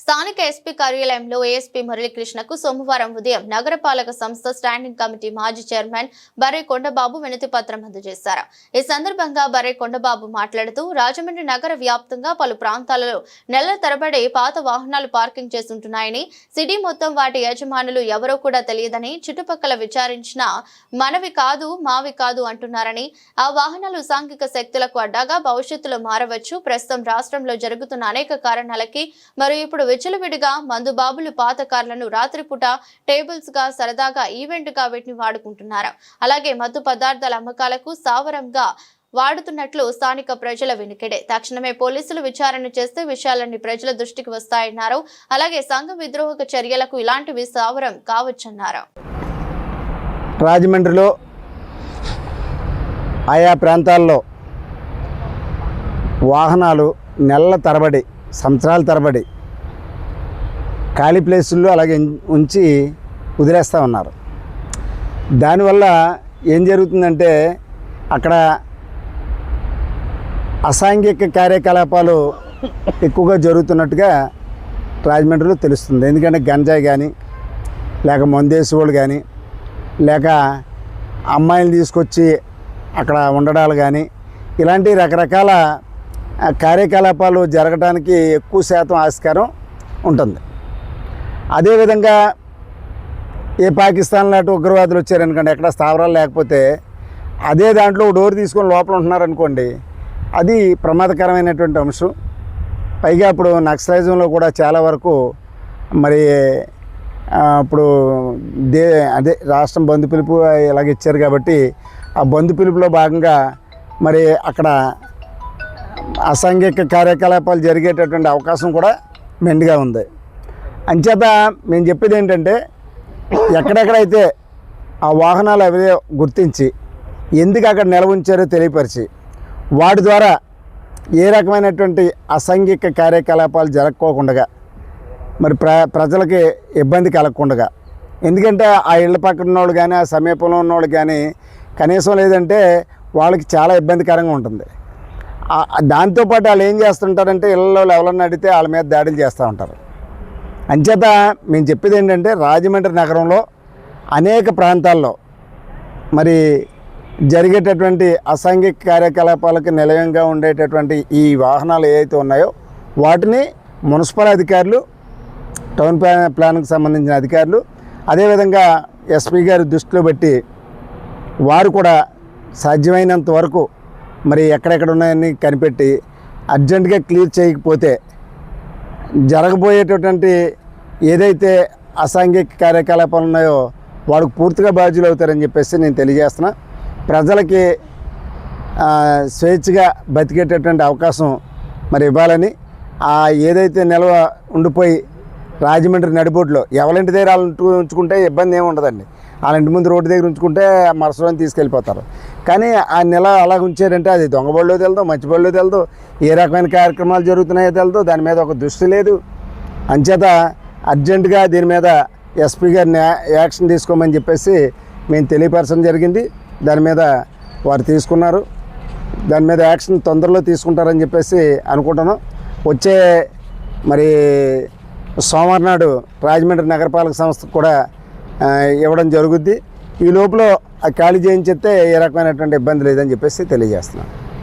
స్థానిక ఎస్పీ కార్యాలయంలో ఏఎస్పీ మురళీకృష్ణకు సోమవారం ఉదయం నగరపాలక సంస్థ స్టాండింగ్ కమిటీ మాజీ చైర్మన్ బర్రే కొండబాబు వినతి పత్రం అందజేశారు. ఈ సందర్భంగా బర్రే కొండబాబు మాట్లాడుతూ రాజమండ్రి నగర వ్యాప్తంగా పలు ప్రాంతాలలో నెలల తరబడి పాత వాహనాలు పార్కింగ్ చేస్తుంటున్నాయని సిటీ మొత్తం వాటి యజమానులు ఎవరో కూడా తెలియదని చుట్టుపక్కల విచారించిన మనవి కాదు మావి కాదు అంటున్నారని ఆ వాహనాలు సాంఘిక శక్తులకు అడ్డాగా భవిష్యత్తులో మారవచ్చు ప్రస్తుతం రాష్ట్రంలో జరుగుతున్న అనేక కారణాలకి మరియు ఇప్పుడు విచ్చలవిడిగా మందుబాబులు పాత కార్లను రాత్రిపూట టేబుల్స్గా సరదాగా ఈవెంట్గా వీటిని వాడుకుంటున్నారు? అలాగే మత్తు పదార్థాల అమ్మకాలకు స్థావరంగా వాడుతున్నట్లు స్థానిక ప్రజల వెనుకడే. తక్షణమే పోలీసులు విచారణ చేస్తే విషయాలన్నీ ప్రజల దృష్టికి వస్తాయన్నారు. అలాగే సంఘ విద్రోహక చర్యలకు ఇలాంటివి స్థావరం కావచ్చన్నారు. రాజమండ్రిలో ఆయా ప్రాంతాల్లో వాహనాలు నెలల తరబడి సంవత్సరాల తరబడి ఖాళీ ప్లేసుల్లో అలాగే ఉంచి వదిలేస్తూ ఉన్నారు. దానివల్ల ఏం జరుగుతుందంటే అక్కడ అసాంఘిక కార్యకలాపాలు ఎక్కువగా జరుగుతున్నట్టుగా రాజమండ్రిలో తెలుస్తుంది. ఎందుకంటే గంజాయి కానీ లేక మందేసి కానీ లేక అమ్మాయిలు తీసుకొచ్చి అక్కడ ఉండడాలు కానీ ఇలాంటి రకరకాల కార్యకలాపాలు జరగడానికి ఎక్కువ శాతం ఆస్కారం ఉంటుంది. అదేవిధంగా ఏ పాకిస్తాన్ లాంటి ఉగ్రవాదులు వచ్చారనుకోండి ఎక్కడ స్థావరాలు లేకపోతే అదే దాంట్లో డోర్ తీసుకొని లోపల ఉంటున్నారనుకోండి అది ప్రమాదకరమైనటువంటి అంశం. పైగా ఇప్పుడు నక్సలైజంలో కూడా చాలా వరకు మరి ఇప్పుడు దే అదే రాష్ట్రం బంధు పిలుపు ఇలాగ ఇచ్చారు కాబట్టి ఆ బంధు పిలుపులో భాగంగా మరి అక్కడ అసాంఘిక కార్యకలాపాలు జరిగేటటువంటి అవకాశం కూడా మెండుగా ఉంది. అంచేత మేము చెప్పేది ఏంటంటే ఎక్కడెక్కడైతే ఆ వాహనాలు అవి గుర్తించి ఎందుకు అక్కడ నిల్వ ఉంచారో తెలియపరిచి వాటి ద్వారా ఏ రకమైనటువంటి అసాంఘిక కార్యకలాపాలు జరగకోకుండా మరి ప్ర ప్రజలకి ఇబ్బంది కలగకుండా ఎందుకంటే ఆ ఇళ్ళ పక్కన ఉన్నవాళ్ళు కానీ ఆ సమీపంలో ఉన్నవాళ్ళు కానీ కనీసం లేదంటే వాళ్ళకి చాలా ఇబ్బందికరంగా ఉంటుంది. దాంతోపాటు వాళ్ళు ఏం చేస్తుంటారంటే ఇళ్ళలో ఎవరన్నా అడిగితే వాళ్ళ మీద దాడులు చేస్తూ ఉంటారు. అంచేత మేము చెప్పేది ఏంటంటే రాజమండ్రి నగరంలో అనేక ప్రాంతాల్లో మరి జరిగేటటువంటి అసాంఘిక కార్యకలాపాలకు నిలయంగా ఉండేటటువంటి ఈ వాహనాలు ఏవైతే ఉన్నాయో వాటిని మున్సిపల్ అధికారులు టౌన్ ప్లాన్ ప్లాన్కి సంబంధించిన అధికారులు అదేవిధంగా ఎస్పీ గారి దృష్టిలో పెట్టి వారు కూడా సాధ్యమైనంత వరకు మరి ఎక్కడెక్కడ ఉన్నాయని కనిపెట్టి అర్జెంటుగా క్లియర్ చేయకపోతే జరగబోయేటటువంటి ఏదైతే అసాంఘిక కార్యకలాపాలు ఉన్నాయో వాళ్ళకు పూర్తిగా బాధ్యులు అవుతారని చెప్పేసి నేను తెలియజేస్తున్నా. ప్రజలకి స్వేచ్ఛగా బతికేటటువంటి అవకాశం మరి ఇవ్వాలని ఆ ఏదైతే నిల్వ ఉండిపోయి రాజమండ్రి నడిబొడ్లో ఎవరింటి దగ్గర ఉంచుకుంటే ఇబ్బంది ఏమి ఉండదండి. వాళ్ళ ఇంటి ముందు రోడ్డు దగ్గర ఉంచుకుంటే మరుసటి తీసుకెళ్ళిపోతారు. కానీ ఆ నెల అలా ఉంచారంటే అది దొంగ బడిలో తెలదు మంచి బళ్ళో తెలదు ఏ రకమైన కార్యక్రమాలు జరుగుతున్నాయో తెలదు దాని మీద ఒక దృష్టి లేదు. అంచేత అర్జెంటుగా దీని మీద ఎస్పీ గారిని యాక్షన్ తీసుకోమని చెప్పేసి మేము తెలియపరచడం జరిగింది. దాని మీద వారు తీసుకున్నారు. దాని మీద యాక్షన్ తొందరలో తీసుకుంటారని చెప్పేసి అనుకుంటున్నాం. వచ్చే మరి సోమవారం నాడు రాజమండ్రి నగరపాలక సంస్థకు కూడా ఇవ్వడం జరుగుద్ది. ఈ లోపల ఆ ఖాళీ చేయించేస్తే ఏ రకమైనటువంటి ఇబ్బంది లేదని చెప్పేసి తెలియజేస్తున్నాను.